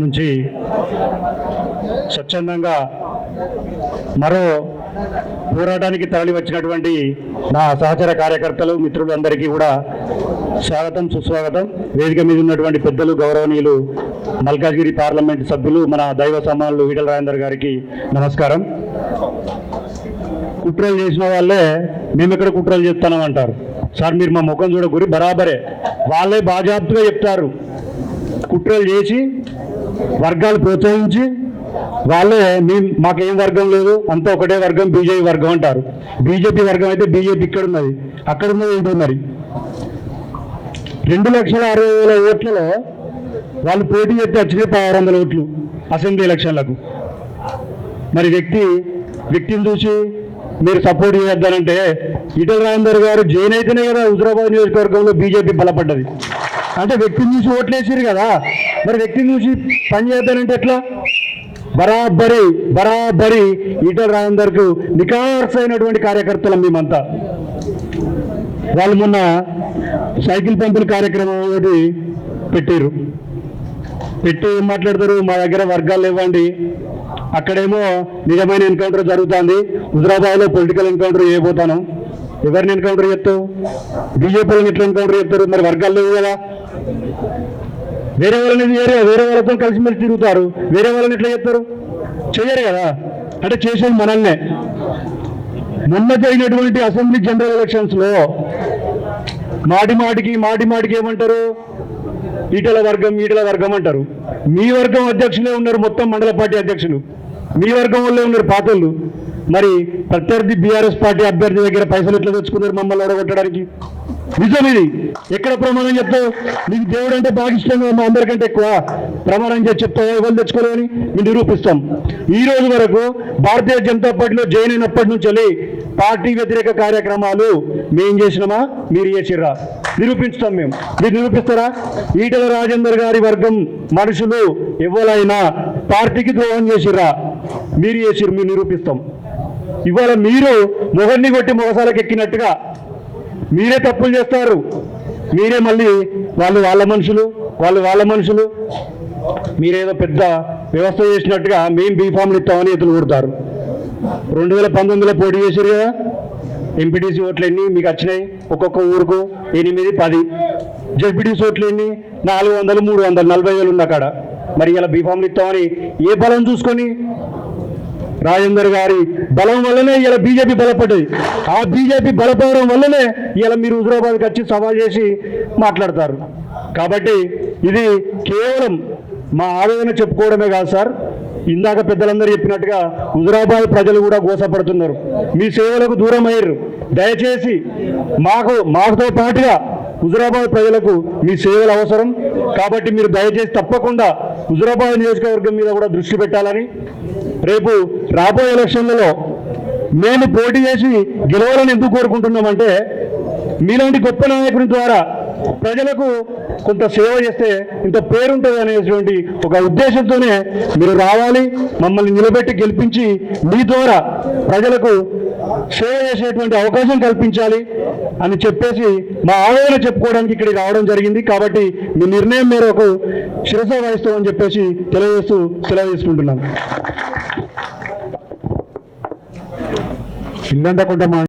నుంచి స్వచ్ఛందంగా మరో పోరాటానికి తరలి వచ్చినటువంటి నా సహచర కార్యకర్తలు మిత్రులు అందరికీ కూడా స్వాగతం సుస్వాగతం. వేదిక మీద ఉన్నటువంటి పెద్దలు గౌరవనీయులు మల్కాజ్గిరి పార్లమెంట్ సభ్యులు మన దైవ సమానులు ఈటల రాజేందర్ గారికి నమస్కారం. కుట్రలు చేసిన వాళ్ళే మేము ఎక్కడ కుట్రలు చెప్తానం అంటారు. సార్ మీరు మా ముఖం చూడకూరి బరాబరే. వాళ్ళే బాజాప్తుగా చెప్తారు. కుట్రలు చేసి వర్గాలు ప్రోత్సహించి వాళ్ళే మీ మాకేం వర్గం లేదు అంతా ఒకటే వర్గం బీజేపీ వర్గం అంటారు. బీజేపీ వర్గం అయితే బీజేపీ ఇక్కడ ఉన్నది. అక్కడ ఉన్నది ఏంటో మరి? రెండు లక్షల అరవై వేల ఓట్లలో వాళ్ళు పోటీ చేస్తే వచ్చినాయి ఆరు వందల ఓట్లు అసెంబ్లీ ఎలక్షన్లకు. మరి వ్యక్తి వ్యక్తిని చూసి మీరు సపోర్ట్ చేయొద్దనంటే ఈటల రాజేందర్ గారు జైన్ అయితేనే కదా హుజరాబాద్ నియోజకవర్గంలో బీజేపీ బలపడ్డది. అంటే వ్యక్తిని చూసి ఓట్లేసారు కదా. మరి వ్యక్తిని చూసి పని చేద్దానంటే ఎట్లా? బరాబరి బరాబరి ఈటల రాజేందర్కు నికార్స్ అయినటువంటి కార్యకర్తలం మేమంతా. వాళ్ళు మొన్న సైకిల్ పంపిణీ కార్యక్రమం ఒకటి పెట్టారు పెట్టి ఏం మాట్లాడతారు? మా దగ్గర వర్గాలు ఇవ్వండి అక్కడేమో నిజమైన ఎన్కౌంటర్ జరుగుతుంది. హుజరాబాద్లో పొలిటికల్ ఎన్కౌంటర్ చేయబోతాను. ఎవరిని ఎన్కౌంటర్ చేస్తావు బీజేపీలను ఎట్లా ఎన్కౌంటర్ చేస్తారు మరి వర్గాలు లేవు కదా. వేరే వాళ్ళని వేరే వేరే వాళ్ళతో కలిసిమెలిసి తిరుగుతారు. వేరే వాళ్ళని ఎట్లా చేస్తారు చేయరు కదా. అంటే చేసేది మనల్నే. మొన్న జరిగినటువంటి అసెంబ్లీ జనరల్ ఎలక్షన్స్లో మాటి మాటికి మాటి మాటికి ఏమంటారు? ఈటల వర్గం ఈటల వర్గం అంటారు. మీ వర్గం అధ్యక్షులే ఉన్నారు మొత్తం మండల పార్టీ అధ్యక్షులు. మీ వర్గం వాళ్ళే ఉన్నారు పాతోళ్ళు. మరి ప్రత్యర్థి బీఆర్ఎస్ పార్టీ అభ్యర్థి దగ్గర పైసలు ఎట్లా తెచ్చుకున్నారు మమ్మల్ని ఓడగొట్టడానికి నిజం ఇది. ఎక్కడ ప్రమాణం చెప్తావు? నీకు దేవుడు అంటే బాగా మా అందరికంటే ఎక్కువ. ప్రమాణం చేసి చెప్తావు? ఎవరు తెచ్చుకోలేని మేము నిరూపిస్తాం. ఈ రోజు వరకు భారతీయ జనతా పార్టీలో జాయిన్ అయినప్పటి నుంచి వెళ్ళి పార్టీ వ్యతిరేక కార్యక్రమాలు మేం చేసినామా? మీరు చేసిర్రా? నిరూపిస్తాం మేము. మీరు నిరూపిస్తారా? ఈటల రాజేందర్ గారి వర్గం మనుషులు ఎవరైనా పార్టీకి ద్రోహం చేసిర్రా? మీరు చేసిర్రు మీరు నిరూపిస్తాం. ఇవాళ మీరు మొగన్ని కొట్టి మొగసాలకు ఎక్కినట్టుగా మీరే తప్పులు చేస్తారు. మీరే మళ్ళీ వాళ్ళు వాళ్ళ మనుషులు వాళ్ళు వాళ్ళ మనుషులు. మీరేదో పెద్ద వ్యవస్థ చేసినట్టుగా మేము బీఫామ్లు ఇస్తామని ఎత్తులు కొడతారు. రెండు వేల పంతొమ్మిదిలో పోటీ చేశారు కదా? ఎంపీటీసీ ఓట్లు ఎన్ని? మీకు వచ్చినాయి? ఒక్కొక్క ఊరుకు ఎనిమిది పది. జడ్పీటీసీ ఓట్లు ఎన్ని? నాలుగు వందలు మూడు వందలు నలభై వేలు ఉంది అక్కడ మరి ఇలా బీఫామ్లు ఇస్తామని ఏ బలం చూసుకొని రాజేందర్ గారి బలం వల్లనే ఇలా బీజేపీ బలపడ్డది. ఆ బీజేపీ బలపడడం వల్లనే ఇలా మీరు హుజరాబాద్కి వచ్చి సవాల్ చేసి మాట్లాడతారు. కాబట్టి ఇది కేవలం మా ఆవేదన చెప్పుకోవడమే కాదు సార్. ఇందాక పెద్దలందరూ చెప్పినట్టుగా హుజరాబాద్ ప్రజలు కూడా గోసపడుతున్నారు. మీ సేవలకు దూరం అయ్యారు. దయచేసి మాకు మాతో పాటుగా హుజరాబాద్ ప్రజలకు మీ సేవలు అవసరం. కాబట్టి మీరు దయచేసి తప్పకుండా హుజరాబాద్ నియోజకవర్గం మీద కూడా దృష్టి పెట్టాలని రేపు రాబోయే ఎలక్షన్లలో మేము పోటీ చేసి గెలవాలని ఎందుకు కోరుకుంటున్నామంటే మీలాంటి గొప్ప నాయకుని ద్వారా ప్రజలకు కొంత సేవ చేస్తే ఇంత పేరుంటుంది అనేటువంటి ఒక ఉద్దేశంతోనే మీరు రావాలి మమ్మల్ని నిలబెట్టి గెలిపించి మీ ద్వారా ప్రజలకు సేవ చేసేటువంటి అవకాశం కల్పించాలి అని చెప్పేసి మా ఆవేదన చెప్పుకోవడానికి ఇక్కడికి రావడం జరిగింది. కాబట్టి మీ నిర్ణయం మేరకు శిరస వహిస్తామని చెప్పేసి తెలియజేస్తూ సెలవు తీసుకుంటున్నాను ఇల్లంతా కొంత మా